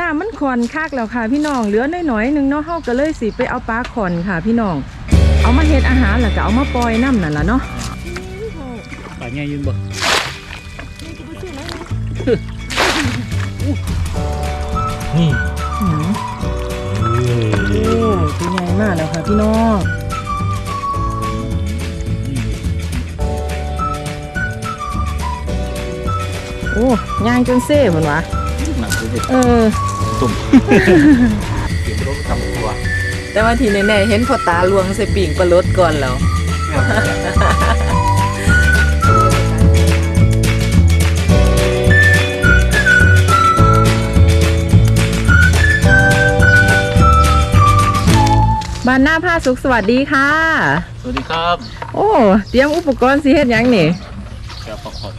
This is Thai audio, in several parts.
น้ำมันขอนคักแล้วค่ะพี่น้อง เหลือน้อยๆหนึงเนาะเฮาก็เลยสิไปเอาปลาขอนค่ะพี่น้อง เอามาเฮ็ดอาหารแล้วก็เอามาปล่อยน้ำนั่นล่ะเนาะป่าใหญ่ยืนบ่นี่หือโอ้ตัวใหญ่มากแล้วค่ะพี่น้องโอ้ย่างจนเซ่เหมือนวะ เออตุ่มเดี๋ยวรถทำตัวแต่ว่าทีแน่ๆเห็นพอตาลวงใส่ปิ่งปลาลดก่อนแล้วบ้านหน้าผ้าสุขสวัสดีค่ะ สวัสดีครับ โอ้ เตรียมอุปกรณ์สิเฮ็ดหยังนี่แกปอกขอด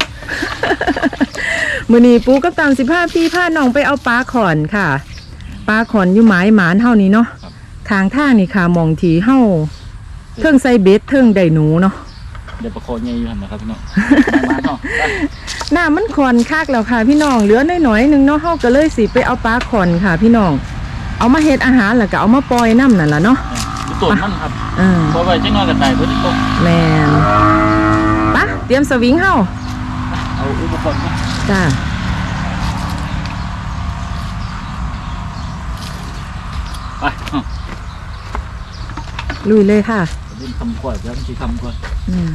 มือนี้ปูกับตามสิบห้าพี่พาน้องไปเอาปลาขอนค่ะ ปลาขอนอยู่หมายหมานเท่านี้เนาะทางทางนี่ค่ะมองทีเฮาเทิงใส่เบ็ดเทิงไดหนูเนาะเดี๋ยวประโคนใหญ่อยู่หันนะครับพี่น้องมาเนาะไปน้ำมันขอนคักแล้วค่ะพี่น้องเหลือน้อยๆหนึงเนาะเฮาก็เลยสิไปเอาปลาขอนค่ะ พี่น้อง เอามาเฮ็ดอาหารแล้วก็เอามาปล่อยน้ำนั่นล่ะเนาะดูตูดมันครับเออพอไปจังน้อยกับตายเพื่อที่ตกแมนปะเตรียมสวิงเฮาเอาอุปกรณ์มา จ้าไปเอาลุยเลยค่ะเล่นคำก่อนแล้วมันจะคำก่อนอืม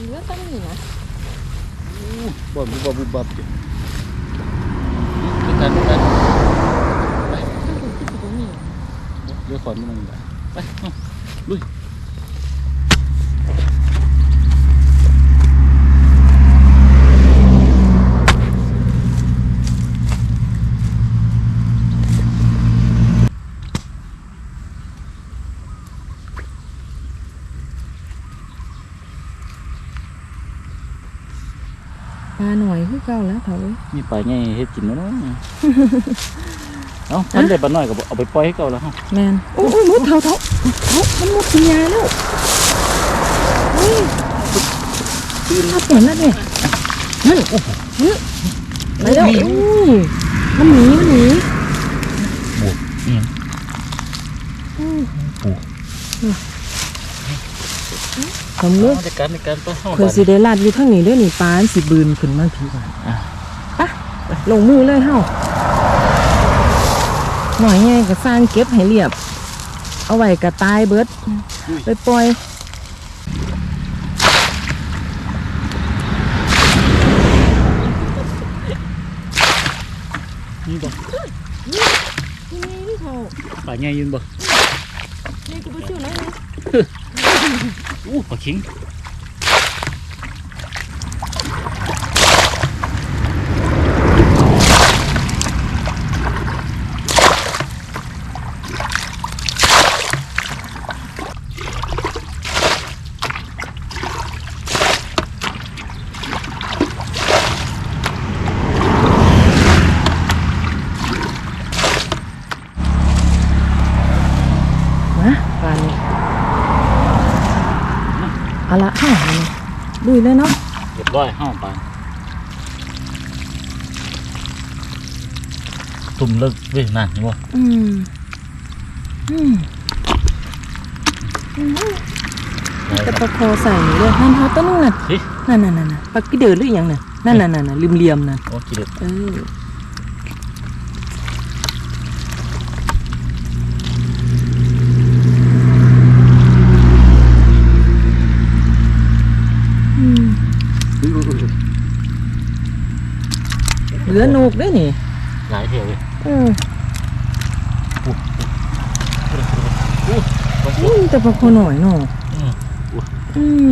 เหลือตั้งนี่นะ บ่บุบบุบบับอยู่ด้วยกันด้วยกันไปเดี๋ยวขอนมันไปไปเอาลุย ปลาหน่อยคือเก่าแล้วเถอะเว้ยมีปลาใหญ่เฮ็ดกินแล้วเนาะเอ้ามันได้ปลาน้อยก็เอาไปปล่อยให้เก่าแล้วเฮาแมนโอ้ยมุดเถาเถาเถามันมุดกินยาแล้วเฮ้ยตื่นถ้าเปลี่ยนแล้วเนี่ยนั่นโอ้โหนี่ไปแล้วหนีอุ้ยมันหนีมันหนีบวกนี่อืมปูผ มเลือกในการในการไปเฮาเพื่อสิได้ลาดอยู่ข้างนี้ด้วยนี่ปลาอันสิบืนขึ้นมาทีก่อนอะปะลงมือเลยเฮาหน่อยไงก็สร้างเก็บให้เรียบ เอาไว้กระตายเบิดไปปล่อยนี่บ่นี่นี่เขาปลาใหญ่ยืนบ่นี่กูไปชื่อไหนอู้ปลา คิงนะปลานี่เอาละห้านี่ ลุยเลยเนาะเรียบร้อยเฮาปลาตุ่มเลิกเว้ยนั่นเห็นบ่อืมอืมจะประคอใส่นี่เลยนั่นเขาต้นนึงน่ะเฮ้ยนั่นนั่นนั่นน่ะปักกี่เดือหรือยังน่ะนั่นนั่นนั่นน่ะริมเลียมๆน่ะโอ้กิเลสเอออื ลือนูกด้วยนี่หลายเที่ยวเลยเอออู้อืมแต่ประคอหน่อยเนาะอืมอืม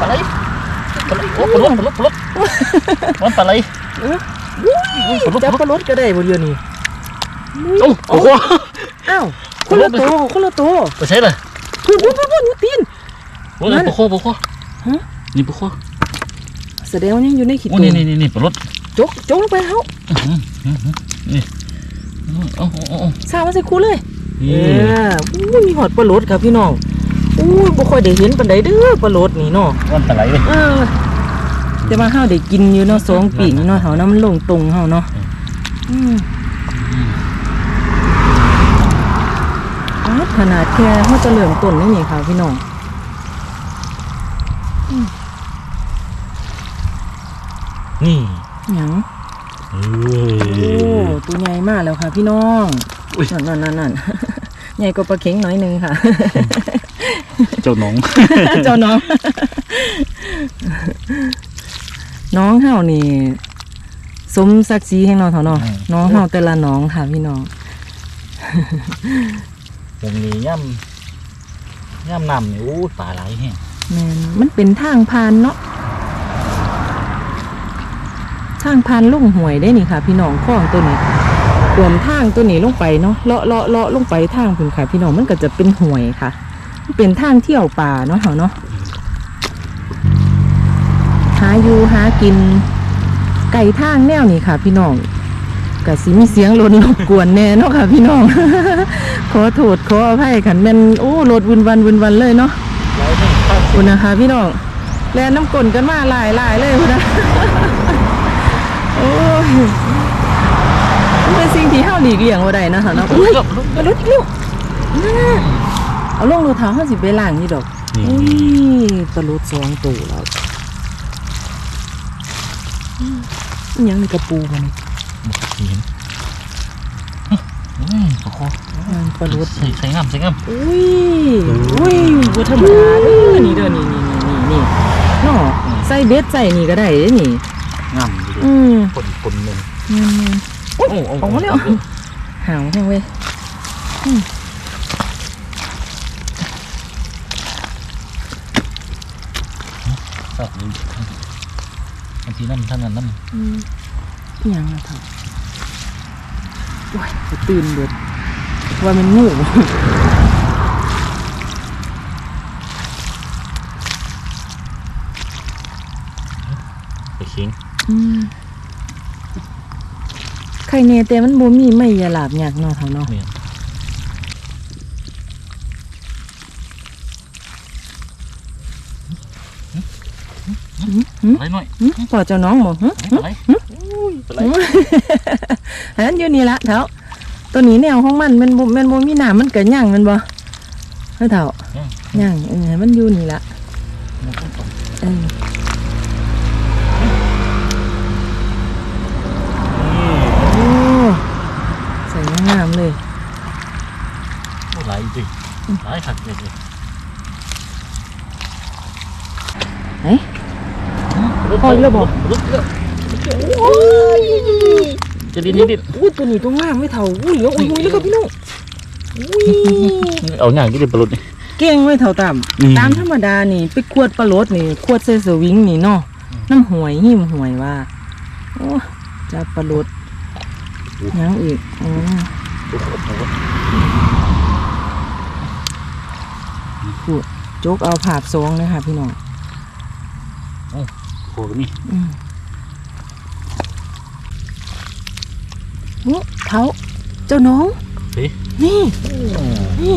ปลาไหลปลาไหลโอ้ปลาลดปลาลดปลาลดมันปลาไหลจับปลาลดก็ได้บนเรือนี่โอ้โหอ้าวคนละตัวคนละตัวไปใช่เลยพูดพูดพูดพูดตีน โอ้ยนั่นปลาโคปลาโคฮะ นี่ปลาโคแสดงว่ายังอยู่ในขีดโอ้นี่นี่นี่นี่ปลารถจกจกลงไปเฮาอื้อหืออื้อหือนี่โอ้โอ้โอ้โอ้สาวมาใส่คูเลยนี่เอออู้มีหอดปลาโลดครับพี่น้องอู้บ่ค่อยได้เห็นปานใดเด้อปลาโลดนี่เนาะวันตะไหลเลยเออแต่ว่าเฮาได้กินอยู่เนาะสองปีนี่เนาะเฮานะมันลงตรงเฮาเนาะอืมอ๋อขนาดแค่เฮาจะเริ่มต้นนี่นี่ค่ะพี่น้อง นี่หยังเอ้โอ้ยตัวใหญ่มากแล้วค่ะ พี่น้องอุ๊ยนั่นนั่นนั่นใหญ่กว่าปลาเข็งหน่อยหนึงค่ะ เจ้าหน้อง เจ้าน้อง น้องเฮานี่สมศักดิ์ศรีแห่งน้องเถาเนาะน้องเฮาแต่ละน้องค่ะพี่น้องผมมีย่ำย่ำน้ำนี่โอ้ยปลาไหลแห้ง แมนมันเป็นทางผ่านเนาะทางผ่านลุ่งหวยได้นี่ค่ะ พี่น้องข้องตัวนี้รวมทางตัวนี้ลงไปเนาะเลาะเลาะเลาะลงไปทางพุ่นค่ะ พี่น้องมันก็จะเป็นหวยค่ะ เป็นทางเที่ยวป่าเนาะเฮาเนาะหาอยู่หากิน ไก่ทางแนวนี้ค่ะ พี่น้องก็สิมีเสียงรถรบกวนแน่เนาะค่ะ พี่น้องขอโทษขออภัยขันแม่นโอ้รถวุ่นวันวุ่นวันเลยเนาะ คุณนะคะ พี่น้องแลนน้ำกลนกันมาหลายหลายเลยคุณนะโอ้ยมันเป็นสิ่งที่เฮาหลีกเลี่ยงบ่ได้นะคะเนาะอุ้ยกับมารถเร็วนั่นน่ะเอาลงรถเท้าเฮาสิไปล้างนี่ดอกนี่อุ้ยตะลุดสองตัวแล้วอืมอิหยังนี่กระปูมันเห็นอืมปลาโคมัน ปลาลุดใส่ใส่งามใส่งามอุ้ยอุ้ยบ่ธรรมดาเด้อนี่เด้อนี่นี่นี่นี่เนาะใส่เบ็ดใส่นี่ก็ได้เด้อนี่งามอืมคนคนหนึ่งอืมโอ้โหออกมาแล้วหาวแห้งเว้ยครับบางทีน้ำท่านนั้นน้อืมอิหยังอะเถอะโอ้ยตื่นเบิด ว่ามันงูำไปเคียงอืมใครเนแต่มันบ่มีไม่อยาหลาบอยากเนาะเท่าเนาะเนี่ยหืมอะไรหน่อยหืมพอเจ้าน้องบ่หึอะไรอะไรอันนั้นอยู่นี่ละเถา ตัวนี้แนวของมันแมันบ่แมันบ่มีหนามมันก็ย่างแมันบ่เฮ้ยเถาย่างเออให้มันอยู่นี่ละเออโอ้ใส่งามๆเลยนี่ไหลดิไหลขัดเลยไหนพออีกแล้วบ่ลึกแล้วโอ้ย จะดินนิดดิอุ้ยตัวนี้ตัวงามไม่เท่าอุ้ยแล้วอุ้ยอุ้ยแล้วก็พี่น้องอุ้ยเอาอย่างที่ดินปลุดนี่เก่งไม่เท่าตามอืมตามธรรมดานี่ ไปขวดปลาโลดนี่ขวดเซสวิงนี่เนาะน้ำหวยหิมหวยว่าโอ้จะปลาโลดยังอีกอ๋อพูดโจกเอาผาบซองเลยค่ะพี่น้องโอ้โหนี่ อืม โอ้เท้าเจ้าน้องเฮ้ยนี่นี่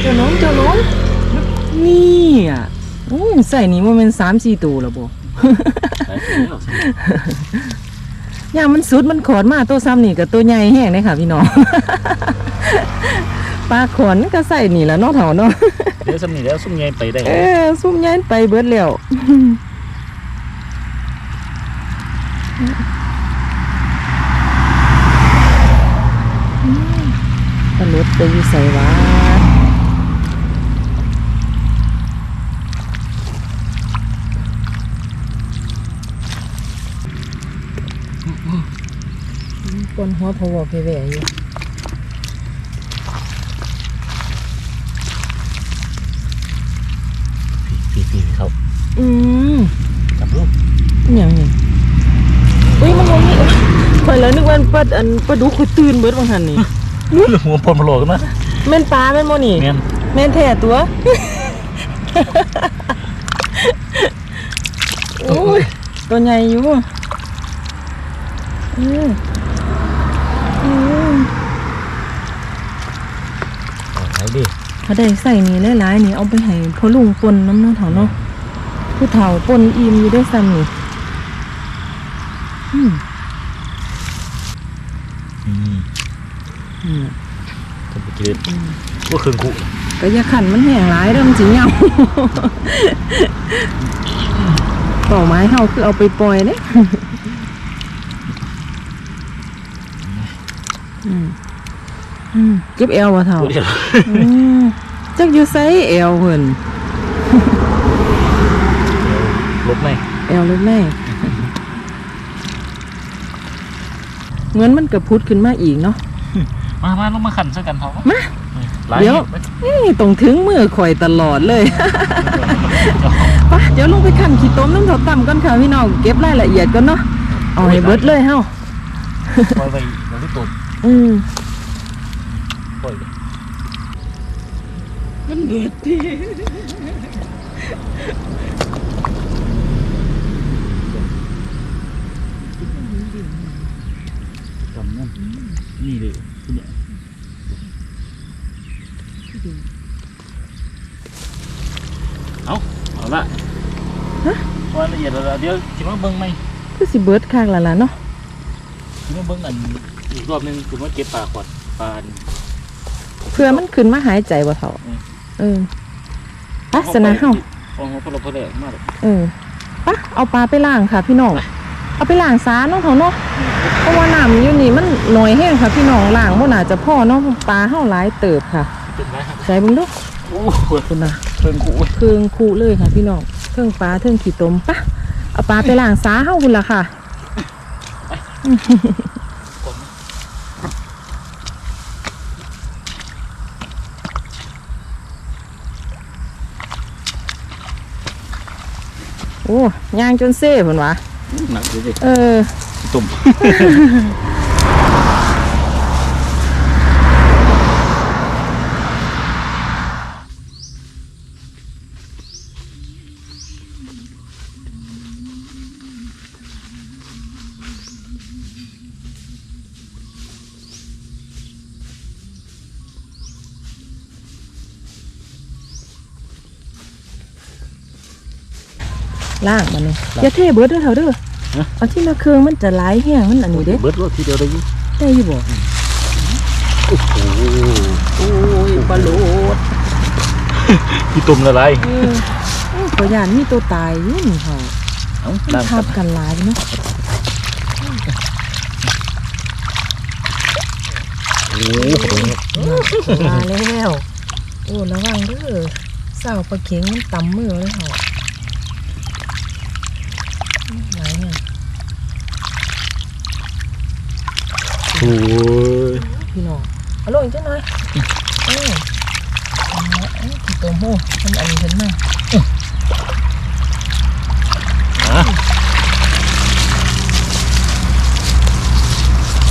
เจ้าน้องเจ้าน้องนี่อะโอ้ยใส่นี่มันเป็นสามสี่ตัวแล้วบ่ไหลไปแล้วอย่างมันสุดมันขอนมาตัวซ้ำนี่กับตัวใหญ่แห้งเลยค่ะพี่น้องปลาขอนก็ใส่นี่แหล้วเนาะเถาเนาะเดี๋ยวสำนีแล้วสุ่มใหญ่ไปได้เออซุ่มใหญ่ไปเบิดแล้ว ปลาลด ไปอยู่ใส่วะปนหัวพวกแว่ๆอยู่ปีปีเขาอืมจับลูกอหย่างนี้อุ้ยมันบ่มีข่อยแล้วนึกว่าปลาอันปลาดุกข่อยตื่นเบิดบางหันนี่ หัวพลมาโหลกันนะแม่นปลาแม่นบ่นี่เมียนอแม่นแท้ตัวโอ้ยตัวใหญ่อยู่อืมอืมไหนดิเขาได้ใส่นี่หลายๆนี่เอาไปให้พ่อลุงปนน้ำเน้องเถาเนาะผู้เฒ่าปนอิ่มอยู่ได้ซ้ำนี่อืม อืมทำไปกินก็เครื่องคู่ก็อย่าขันมันแห้งหลายเริ่มนสิเหงาเป่าไม้เฮาคือเอาไปปล่อยเนี่ยอืมอืมเก็บเอววะเฒ่าตัวเดียวอืมจักอยู่ไซเอวเพิ่นลบไหมเอวเลยแม่เหมือนมันกระพุดขึ้นมาอีกเนาะ มามาลงมาขันซะกันเถอะมาหลายเดี๋ยวห็ดไหมนี่ตรงถึงมือข่อยตลอดเลยปะเดี๋ยวลงไปขันขี้ต้มน้ำเถาต่ำก่อนค่ะพี่น้องเก็บรายละเอียดก่อนเนาะเอาให้เบิดเลยเฮาปล่อยไปเราที่ตุ่มอืมปล่อยไปมันเบิดที่จำนั่นนี่เลยคุณ เนี่ยเอาเอาละว่าละเอียดแล้วล่ะเดี๋ยวคิดว่าเบิ้งไหมคือสิเบิดคักและล่ะเนาะคิดว่าเบิ้งอันอีกรอบหนึงคือว่าเก็บปลาขวดปลาอันเพื่อมันขึ้นมาหายใจบ่เฒ่าอืมเออปะสนะเฮาโอ้โหพอเราพอแล้วมากเลยเออปะเอาปลาไปล้างค่ะพี่น้อง เอาไปล้างซาเนาะเถาเนาะเพราะว่าน้ำอยู่นี่มันหน่อยแห้งค่ะ พี่น้องล้างบ่น่าจะพอเนาะปลาเฮาหลายเติบค่ะเป็นไรครับใส่เบิ่งดูโอ้โหคุณน่ะเพิ่งขู่เครื่องคูเลยค่ะ พี่น้องเครื่องปลาเครื่องขี้ตมปะเอาปลาไปล้างซาเฮาพุ่นล่ะค่ะโอ้ย่างจนเซ่เพิ่นวะ หนักเลยดิเออตุ่มล่างมันนี่อย่าเทเบิดเด้อเถอะเด้อ เอาที่มาเครื่องมันจะหลายแห้งมันอันนี้เด้เบิดรถทีเดียวได้อยิ่ได้อยู่บ่โอ้โหโอ้ยปลาโลดพี่ตุ่มละลายเออเอ้ยขอยานมีตัวตายอยู่นี่ค่ะเอ้ามันล้างทักับนกันหลายเนาะโอ้โหมาแล้ว โอ้ระวังเด้อสาวปลาเข็งมันตำมือเลยค่ะหลายเนี่ย โอ้ยพี่น้องเอาลงอีกจังหน่อยเออเอาละเอาที่ตัวโม่มันอันนี้เห็นไหมอะ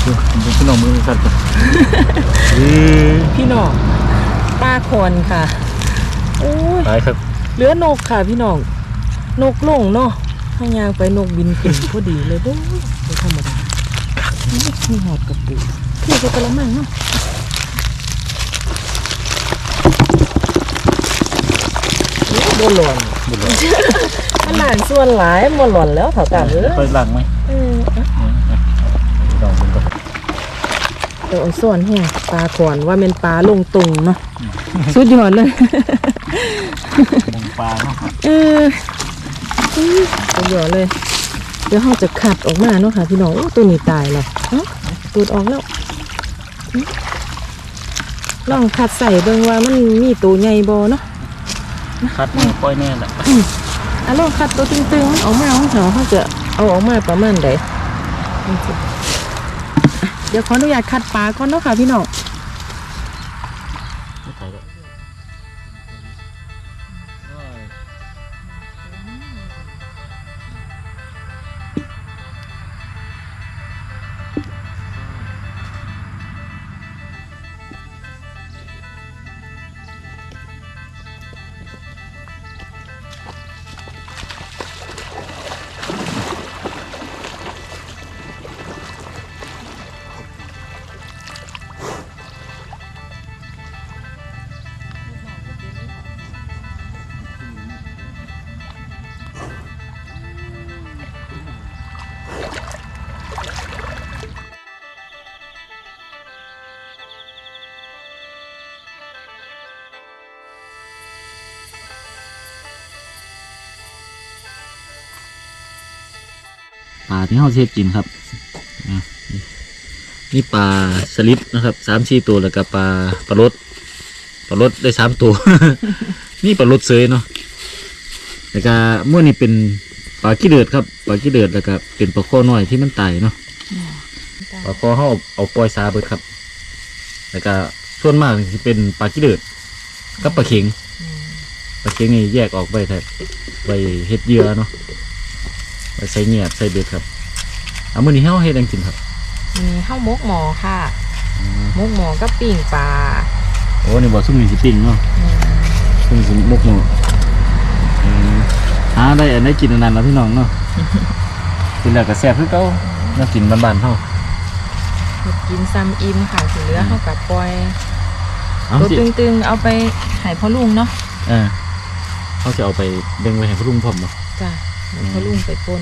เดี๋ยวผมเป็นพี่น้องมือสั่นก่อนเฮ้ยพี่น้องปลาคอนค่ะโอ้ยตายครับเหลือนกค่ะพี่น้องนกลงเนาะข้างยางไปนกบินขึ้นพอดีเลยโอ้ยไม่ธรรมดา มีหอดกระปุกพี่จะกระมังเนาะโอ้ยบ่หล่อนบุญเลยขนาดส่วนหลายบ่หล่อนแล้วเถาตามเอ้ยค่อยล้างไหมเออเอาลองดูก่อนเดี๋ยวเอาส่วนแห้งปลาขอนว่าเป็นปลาลงตุงเนาะสุดยอดเลยมองปลาเนาะเอออื้อสุดยอดเลย เดี๋ยวเราจะขัดออกมาเนาะค่ะพี่น้องโอ้ตัวนี้ตายแล้วเอ้าตูดออกแล้วอื้อลองขัดใส่เบิ่งว่ามันมีตัวใหญ่บ่เนาะคัดมือปล่อยแน่แหละอะลองขัดตัวตึงๆมันออกมาของเขาเขาจะเอาออกมาประมาณใดนี่สิเดี๋ยวขออนุญาตขัดปลาก่อนเนาะค่ะพี่น้อง ที่เฮาสิเฮ็ดกินครับอะนี่นี่ปลาสลิดนะครับสามสี่ตัวแล้วก็ปลาปลารสปลารสได้สามตัว นี่ปลารสเสยเนาะแล้วก็เมื่อนี่เป็นปลาขี้เดือดครับปลาขี้เดือดแล้วก็เป็นปลาข้อน้อยที่มันตายเนาะปลาข้อเฮาเอาเอาปล่อยซาเบิดครับ แล้วก็ส่วนมากสิเป็นปลาขี้เดือดกับปลาเข็งปลาเค็งนี่แยกออกไปแทบไปเฮ็ดเหยื่อเนาะไป ใส่เงียบใส่เบ็ดครับเอามื้อนี้เฮาเฮ็ดหยังกินครับมีข้าวมกหมอค่ะมกหมอก็ปิ่งปลาโอ้นี่บ่ซุ่มนี่สิปิ้งเนาะอืมซุ่มสิมกหมูอืมหาได้อันได้กินอันนั้นแล้วพี่น้องเนาะกินแล้วก็แซ่บคือเก่าเนาะกินบ้านๆเฮาเฮ็ดกินซ้ำอิ่มค่ะสิเหลือเข้ากับปล่อยเอาตัวสิตึงๆ เอาไปให้พ่อลุงเนาะเออเฮาจะเอาไปแบ่งไว้ให้พ่อลุงพร้อมบ่จ้ะให้ พ่อลุงไปปน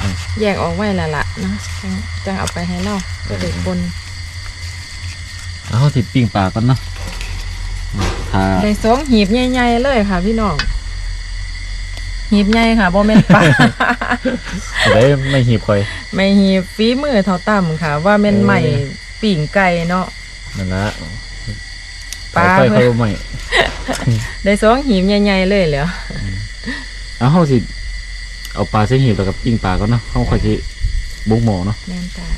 อืมแยกออกไว้และละเนาะจังจังเอาไปให้เราก็ไปปนเอาเฮาสิปิ้งปลาก่อนเนาะถ้าได้สองหีบใหญ่ๆเลยค่ะพี่น้องหีบใหญ่ค่ะบ่แม่นปลาได้ไม่หีบข่อย ไม่หีบฝีมือเท่าต่ำค่ะ ว่าแม่นเออใหม่ปิ่งไก่เนาะนั่นละปลาค่อยเพิ่ๆนเข้าใหม่ได้สองหีบใหญ่ๆเลยเหรอเอาเฮาสิ เอาปลาใส่หีบแล้วกับปิ้งปลาก็เนาะเขาค่อยที่บุ้งหมอเนาะแม่นจ้า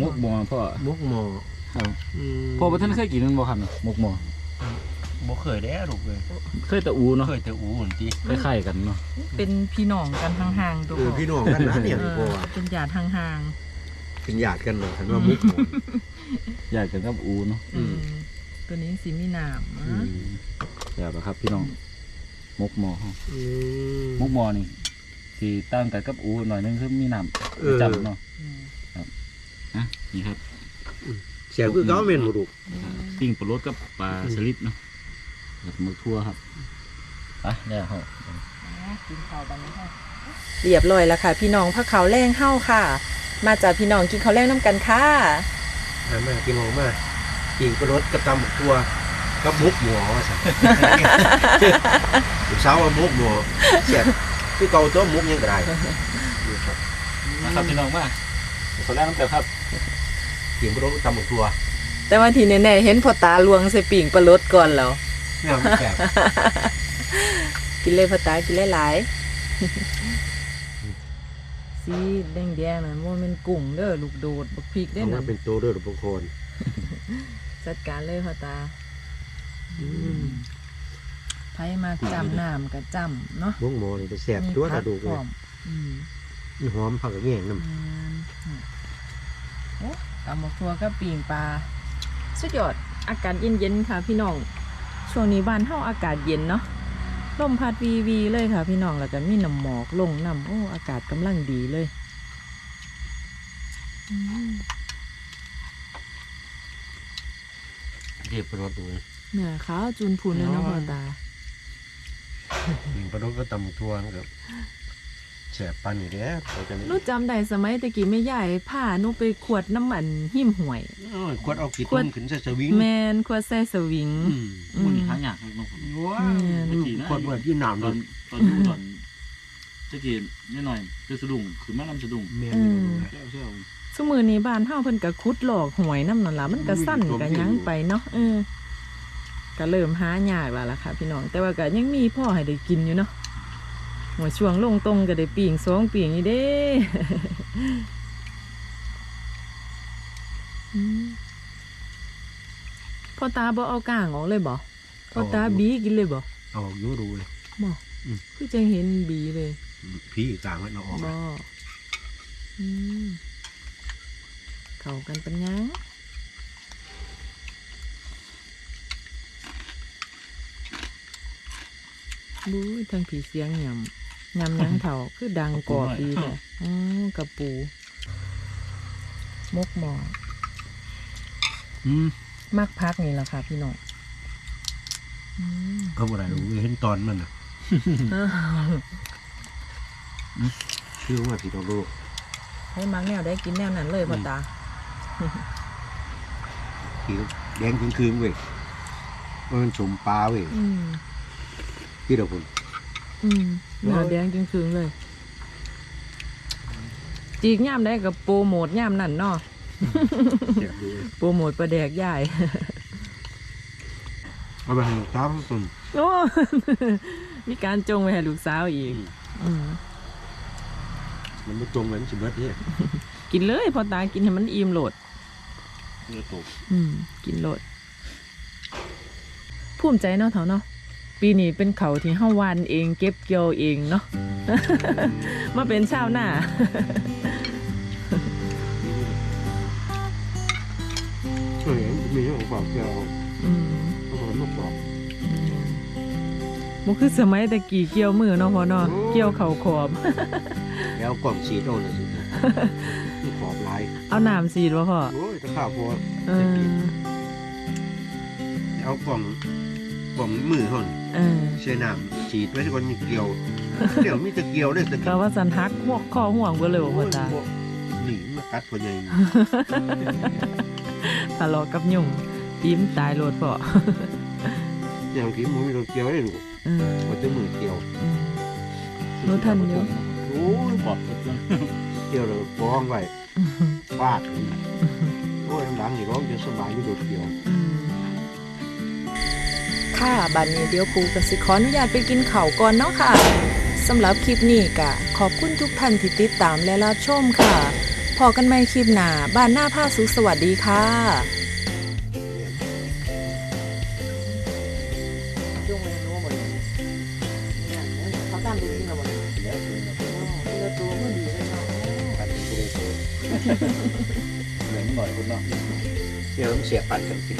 มกบ่พ่อมุกหมอครับอืมพ่อบ่ทันเคยกินมันบ่ครับมกบ่บ่เคยได้ลูกเลยเคยแต่อูเนาะเคยแต่อูหนทีคล้ายๆกันเนาะเป็นพี่น้องกันห่างๆตัวเออพี่น้องกันนะเนี่ยเอพ่ออว่าเป็นญาติห่างเป็นญาติกันเนาะคันว่ามุกหมออยากกันกับอูเนาะๆอืมตัวนี้สีมีหนามอืนะมแบบนะครับ พี่น้องมกหมออืมมกหมอนี่สิต่างกันกับอูหน่อยนึงคือมีน้ำเออจำเนาะ อืมอะนี่ครับเสียงคือเก้าเมนบ่ลูกปิ้งปลาโรดกับปลาสลิดเนาะกับหมึกทั่วครับไปเนี่ยเขากินข้าวบันนี้ค่ะเรียบร้อยแล้วค่ะ พี่น้องพักเขาวแรงเฮ้าค่ะ มาจากพี่น้องกินข้าวแรงน้ำกันค่ะอ่ามากินหมอมากินกระรดกับตำหมกตัวก็มุกหมัวว่าสั่นลูกสาวว่ามุกหมัวเสียบคือเก่าตัวมุกยังไงนะครับพี่น้องมาคนแรกน้ำเกลือครับ เกี่ยมก็รู้ตำหมกทัวแต่ว่าทีแน่ๆเห็นพ่อตาลวงใส่ปิ่งปลาลดก่อนแล้วแม่มันแสบกินเลยพ่อตากินหลายๆสีแดงๆนั่นว่ามันกุ้งเด้อลูกโดดบักพริกได้เอานั่มานเป็นตัวเด้อทุกคนจัดการเลยพ่อตาไผมาจำน้ำกับจำเนาะมุกหมัวนี่จะแสบตัวถ้าดูพเลร้อยมอืมมันหอมผักกระเงี้ยงน้ำงานโอ้ ตำบักทัวก็ปีงปลาสุดยอดอากาศเย็นๆค่ะพี่น้อง ช่วงนี้บ้านเฮาอากาศเย็นเนาะลมพัดวีวีเลยค่ะพี่น้องแล้วก็มีน้ำหมอกลงน้ำโอ้อากาศกำลังดีเลยอืมเก็บประดูเนื้อขาวจูนพูนเลยเนาะพ่อตายิงประดูก็ตำหมกทัวนะครับแสบปันอยู่แล้วเราจะหนูจำได้สมัยตะกี้แม่ใหญ่ผ้าหนูไปขวดน้ำมันหิมห่วย โอ้ยขวดเอาขีดขวดตุ้มขึ้นใส่สวิงแมนขวดใส่สวิง อืมอืมันมมีหางอยากให้น้องผม ว้าแม่น วขวดแบบยี่หนามตเลอนยตอนดูตอนจะกินนิดหน่อยคือสะดุ้งคือแม่น้ำสะดุ้งแม่นอืมเจ้าเจ้าสมือนี้บ้านเฮาเพิ่นก็ขุดหลอกหวยน้ำนั่นล่ะมันก็สั้นก็หยังไปเนาะเออก็เริ่มหายากแล้วล่ะค่ะ พี่น้องแต่ว่าก็ยังมีพ่อให้ได้กินอยู่เนาะ หัวช่วงลงตรงก็ได้ปีงสองปีงนี่เด้อืมพ่อตาบ่เอาก้างออกเลยบ่พ่อตาบีกินเลยบ่เอาอยูดูเลยบ่คือจังเห็นบีเลยพี่กลางไว้เอาออกบ่อืมเข้ากันเป็นหยังบู้ยทางผีเสียงยำ ยำหยังเถาคือดังกรอบดีแท้อ๋อกระปูมกหมออืมมักพักนี่แหละค่ะพี่น้องอืมเขาบอกอะไรรู้เห็นตอนมันอะชื่อว่าพี่น้องลูกให้มักแนวได้กินแนวนั้นเลยพ่อตาพี่แดงคืนๆเว้ยมันสมปลาเว้ยอืมพี่เดาคุณ อืมเนื้อแดงจริงๆเลย จีกย่ามได้กับโปรโมทย่ามนั่นเนาะเสียบดูโปรโมทประแดกใหญ่เอาไปให้ลูกสาวตุนโอ้มีการจงไว้ให้ลูกสาวอีก อืมมันไม่จงเลยมันสิเบิดเนี่ยกินเลยพอตากินให้มันอิ่มโหลด เนื้อตกอืม กินโหลดภูมิใจเนาะเถาเนาะ ปีนี้เป็นเขาที่เฮาหวานเองเก็บเกี่ยวเองเนาะ มาเป็นชาวนาเออมีเรื่องของความเกี่ยวอืมเขาบอกลูกบอกมันคือสมัยตะกี้เกี่ยวมือเนาะพอเนาะโอ้เกี่ยวเข่าขอบ แล้วกล่องสีโดนเลยสินี่ขอบลายเอาน้ำสีดวะพ่อ โอ้ยตะข้าวพอเออ เอากล่องกล่องมือห่นเออเชน้ำฉีดไว้ที่คนมีเกลียวเดี๋ยวมีแตะเกียวเลยตะก็ว่าสันทักหัวข้อห่วงเบ่เลยบ่พ่อตาหนีมากัดพอใหญ่ทะเลาะกับยุงตีมตายโลดพ่ออย่างที่มือมีตัวเกียวได้หนูเออมันจะมือเกลียวอืม รู้ทันอยู่ โอ้ยบอดเกินเกลียวเลยฟ้องไว้ฟาดโอ้ยหลังนี่ร้องจะสบายไม่โดดเกลียว ค่ะบัดนี้เดี๋ยวปูกสิขออนุญาตไปกินข้าวก่อนเนาะค่ะสำหรับคลิปนี้ก็ขอบคุณทุกท่านที่ติดตามและรับชมค่ะ พอกันใหม่คลิปหน้าบ้านหน้าผ้าสุขสวัสดีค่ะจุงเหมดเลยเขาตามดูนี่เราหมดเลยแล้วตัวก็ดีเลยเนาะเหมือนหน่อยคนเนาะเดี๋ยวมันเสียปันกันสิ